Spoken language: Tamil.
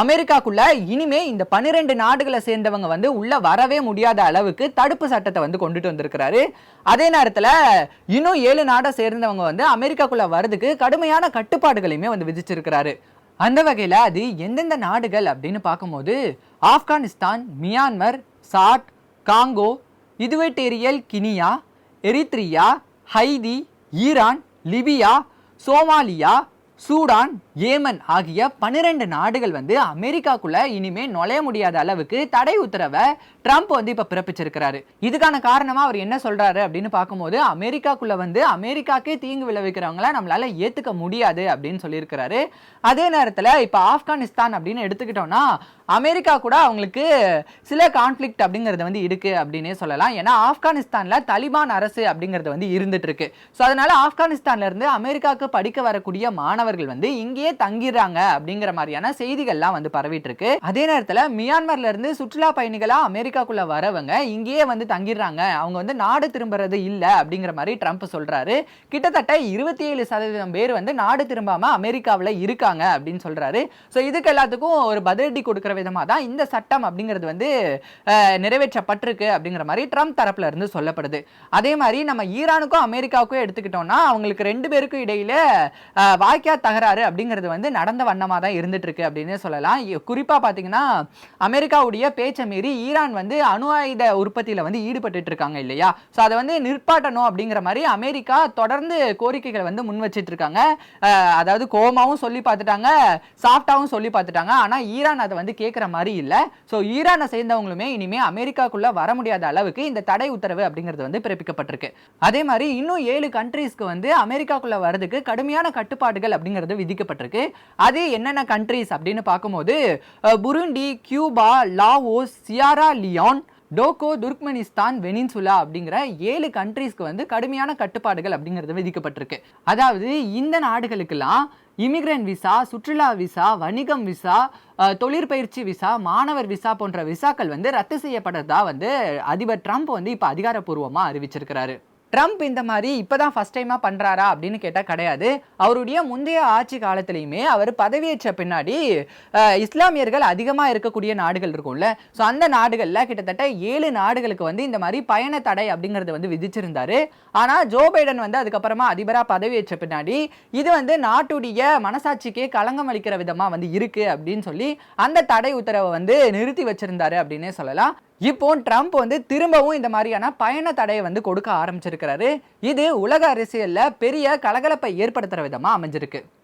அமெரிக்காக்குள்ள இனிமே இந்த பன்னிரெண்டு நாடுகளை சேர்ந்தவங்க வந்து உள்ள வரவே முடியாத அளவுக்கு தடுப்பு சட்டத்தை வந்து கொண்டுட்டு வந்திருக்கிறாரு. அதே நேரத்தில் இன்னும் ஏழு நாடை சேர்ந்தவங்க வந்து அமெரிக்காக்குள்ள வர்றதுக்கு கடுமையான கட்டுப்பாடுகளையுமே வந்து விதிச்சிருக்கிறாரு. அந்த வகையில் அது எந்தெந்த நாடுகள் அப்படின்னு பார்க்கும்போது Afghanistan Myanmar Chad Congo இதுவெட்டேரியல் Guinea Eritrea Haiti Iran Libya Somalia Sudan Yemen ஆகிய பன்னிரெண்டு நாடுகள் வந்து அமெரிக்காக்குள்ள இனிமே நுழைய முடியாத அளவுக்கு தடை உத்தரவை ட்ரம்ப் வந்து இப்ப பிறப்பிச்சிருக்கிறாரு. இதுக்கான காரணமா அவர் என்ன சொல்றாரு அப்படின்னு பார்க்கும்போது அமெரிக்காக்குள்ள வந்து அமெரிக்காக்கே தீங்கு விளைவிக்கிறவங்கள நம்மளால ஏத்துக்க முடியாது அப்படின்னு சொல்லியிருக்கிறாரு. அதே நேரத்தில் இப்ப ஆப்கானிஸ்தான் அப்படின்னு எடுத்துக்கிட்டோம்னா அமெரிக்கா கூட அவங்களுக்கு சில கான்ஃப்ளிக்ட் அப்படிங்கிறது வந்து இருக்கு அப்படின்னே சொல்லலாம். ஏன்னா ஆப்கானிஸ்தான்ல தலிபான் அரசு அப்படிங்கிறது வந்து இருந்துட்டு இருக்கு. ஸோ அதனால ஆப்கானிஸ்தான்ல இருந்து அமெரிக்காவுக்கு படிக்க வரக்கூடிய மாணவர்கள் வந்து இங்கே அங்கேயே தங்கிடுறாங்க அப்படிங்கிற மாதிரியான செய்திகள்லாம் வந்து பரவிட்டு இருக்கு அதே நேரத்தில் மியான்மர்ல இருந்து சுற்றுலா பயணிகளா அமெரிக்காக்குள்ள வரவங்க இங்கேயே வந்து தங்கிடுறாங்க. அவங்க வந்து நாடு திரும்புறது இல்லை அப்படிங்கிற மாதிரி ட்ரம்ப் சொல்றாரு. கிட்டத்தட்ட இருபத்தி ஏழு சதவீதம் பேர் வந்து நாடு திரும்பாம அமெரிக்காவில் இருக்காங்க அப்படின்னு சொல்றாரு. ஸோ இதுக்கு எல்லாத்துக்கும் ஒரு பதிலடி கொடுக்குற விதமாக தான் இந்த சட்டம் அப்படிங்கிறது வந்து நிறைவேற்றப்பட்டிருக்கு அப்படிங்கிற மாதிரி ட்ரம்ப் தரப்புல இருந்து சொல்லப்படுது. அதே மாதிரி நம்ம ஈரானுக்கும் அமெரிக்காவுக்கும் எடுத்துக்கிட்டோம்னா அவங்களுக்கு ரெண்டு பேருக்கும் இடையில அஹ், வாய்க்கா தகராறு அப்படிங்கிறது வந்து நடந்த வண்ணமாக தான் இருந்துட்டு இருக்கு அப்படின்னு சொல்லலாம். குறிப்பாக குறிப்பா பார்த்தீங்கன்னா அமெரிக்காவுடைய பேச்சை மீறி ஈரான் வந்து அணு ஆயுத உற்பத்தியில வந்து ஈடுபட்டுட்டு இருக்காங்க இல்லையா? ஸோ அதை வந்து நிற்பாட்டணும் அப்படிங்கிற மாதிரி அமெரிக்கா தொடர்ந்து கோரிக்கைகளை வந்து முன் வச்சிட்டு இருக்காங்க. அதாவது கோமாவும் சொல்லி பார்த்துட்டாங்க சாஃப்டாகவும் சொல்லி பார்த்துட்டாங்க. ஆனால் ஈரான் அதை வந்து கேட்குற மாதிரி இல்லை. ஸோ ஈரானை சேர்ந்தவங்களுமே இனிமேல் அமெரிக்காக்குள்ளே வர முடியாத அளவுக்கு இந்த தடை உத்தரவு அப்படிங்கிறது வந்து பிறப்பிக்கப்பட்டிருக்கு. அதே மாதிரி இன்னும் ஏழு கண்ட்ரீஸ்க்கு வந்து அமெரிக்காக்குள்ள வரதுக்கு கடுமையான கட்டுப்பாடுகள் அப்படிங்கிறது விதிக்கப்பட்டிருக்கு. அது என்னென்ன கண்ட்ரீஸ் அப்படின்னு பார்க்கும்போது Burundi Cuba Laos Sierra Leone Togo Turkmenistan Venezuela அப்படிங்கிற ஏழு கண்ட்ரீஸ்க்கு வந்து கடுமையான கட்டுப்பாடுகள் அப்படிங்கிறது விதிக்கப்பட்டிருக்கு. அதாவது இந்த நாடுகளுக்கெல்லாம் இமிகிரண்ட் விசா சுற்றுலா விசா வணிகம் விசா தொழிற்பயிற்சி விசா மாணவர் விசா போன்ற விசாக்கள் வந்து ரத்து செய்யப்படுறதா வந்து அதிபர் ட்ரம்ப் வந்து இப்போ அதிகாரப்பூர்வமாக அறிவிச்சிருக்கிறாரு. ட்ரம்ப் இந்த மாதிரி இப்போ தான் ஃபர்ஸ்ட் டைமாக பண்ணுறாரா அப்படின்னு கேட்டால் கிடையாது. அவருடைய முந்தைய ஆட்சி காலத்திலையுமே அவர் பதவியேற்ற பின்னாடி இஸ்லாமியர்கள் அதிகமாக இருக்கக்கூடிய நாடுகள் இருக்கும்ல. ஸோ அந்த நாடுகள்ல கிட்டத்தட்ட ஏழு நாடுகளுக்கு வந்து இந்த மாதிரி பயண தடை அப்படிங்கிறத வந்து விதிச்சிருந்தார். ஆனால் ஜோ பைடன் வந்து அதுக்கப்புறமா அதிபராக பதவியேற்ற பின்னாடி இது வந்து நாட்டுடைய மனசாட்சிக்கே களங்கம் அளிக்கிற விதமாக வந்து இருக்குது அப்படின்னு சொல்லி அந்த தடை உத்தரவை வந்து நிறுத்தி வச்சிருந்தாரு அப்படின்னே சொல்லலாம். இப்போ ட்ரம்ப் வந்து திரும்பவும் இந்த மாதிரியான பயண தடையை வந்து கொடுக்க ஆரம்பிச்சிருக்கிறாரு. இது உலக அரசியலில் பெரிய கலகலப்பை ஏற்படுத்துகிற விதமாக அமைஞ்சிருக்கு.